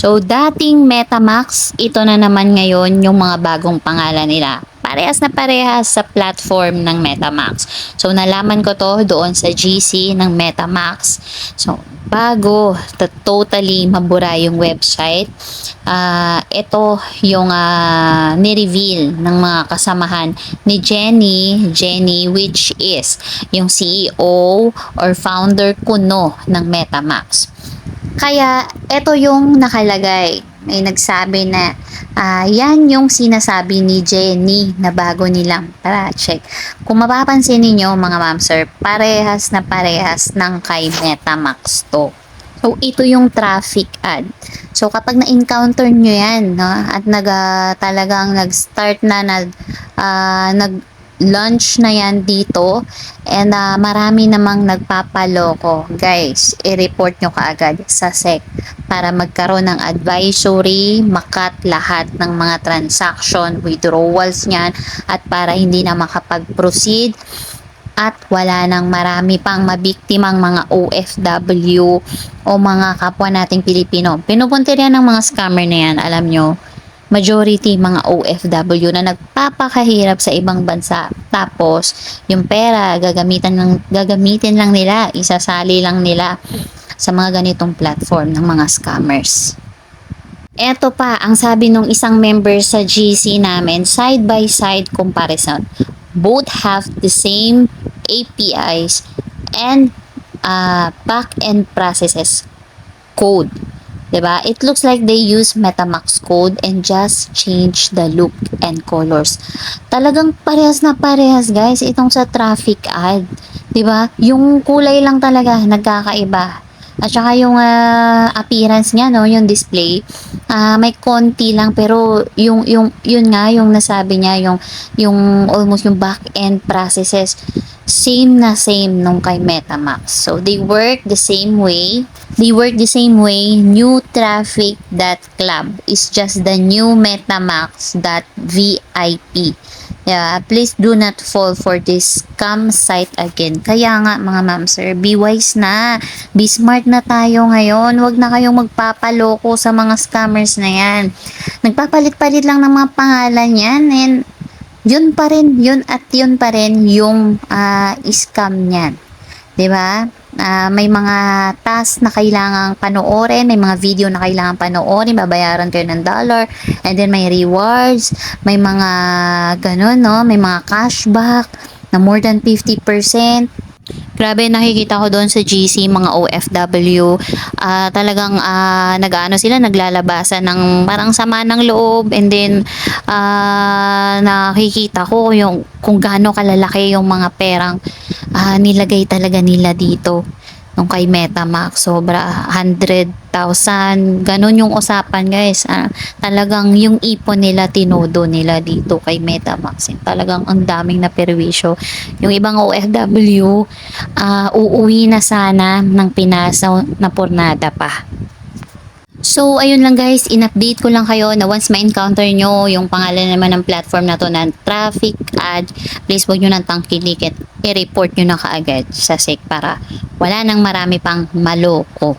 So, dating Metamax, ito na naman ngayon yung mga bagong pangalan nila. Parehas na parehas sa platform ng Metamax. So, nalaman ko to doon sa GC ng Metamax. So, bago to- totally mabura yung website, ah ito yung ah, ni-reveal ng mga kasamahan ni Jenny, Jenny which is yung CEO or founder kuno ng Metamax. Kaya ito yung nakalagay. May nagsabi na ah, yan yung sinasabi ni Jenny na bago nilang project. Kung mapapansin ninyo mga ma'am sir, parehas na parehas ng kay Metamax to. So, ito yung traffic ad. So, kapag na-encounter nyo yan, no, at nag, ah, talagang nag-start na, nag, ah, nag-launch na yan dito, and ah, marami namang nagpapaloko, guys, i-report nyo kaagad sa SEC para magkaroon ng advisory, makat lahat ng mga transaction, withdrawals niyan, at para hindi na makapag-proceed at wala nang marami pang mabiktimang mga OFW o mga kapwa nating Pilipino. Pinupuntir yan ng mga scammer na yan, alam nyo. Majority mga OFW na nagpapakahirap sa ibang bansa. Tapos, yung pera, gagamitan, lang, gagamitin lang nila, isasali lang nila sa mga ganitong platform ng mga scammers. Eto pa, ang sabi nung isang member sa GC namin, side by side comparison. Both have the same APIs and uh, back-end processes code. 'Di ba? It looks like they use MetaMax code and just change the look and colors. Talagang parehas na parehas, guys, itong sa traffic ad. 'Di ba? Yung kulay lang talaga nagkakaiba. At saka yung ah, appearance niya, no, yung display, ah, may konti lang pero yung yung yun nga yung nasabi niya yung yung almost yung back end processes same na same nung kay MetaMax. So they work the same way. They work the same way. New traffic that club is just the new MetaMax that VIP. Yeah, please do not fall for this scam site again. Kaya nga mga ma'am sir, be wise na. Be smart na tayo ngayon. Huwag na kayong magpapaloko sa mga scammers na yan. Nagpapalit-palit lang ng mga pangalan yan and yun pa rin, yun at yun pa rin yung ah, scam niyan. 'Di ba? Ah, may mga task na kailangang panoorin, may mga video na kailangang panoorin, babayaran kayo ng dollar, and then may rewards, may mga ganun, no? May mga cashback na more than 50%. Grabe, nakikita ko doon sa GC, mga OFW, ah, talagang ah, nag-ano sila, naglalabasan ng parang sama ng loob. And then ah, nakikita ko yung kung gaano kalalaki yung mga perang ah, nilagay talaga nila dito nung kay Metamax sobra 100,000 ganun yung usapan guys. Ah, talagang yung ipon nila tinodo nila dito kay Metamax. Talagang ang daming na perwisyo yung ibang OFW ah, uuwi na sana ng Pinas na, na pornada pa So, ayun lang guys, in-update ko lang kayo na once ma-encounter nyo yung pangalan naman ng platform na to na traffic ad, please huwag nyo nang tangkilikit. I-report nyo na kaagad sa SEC para wala nang marami pang maloko.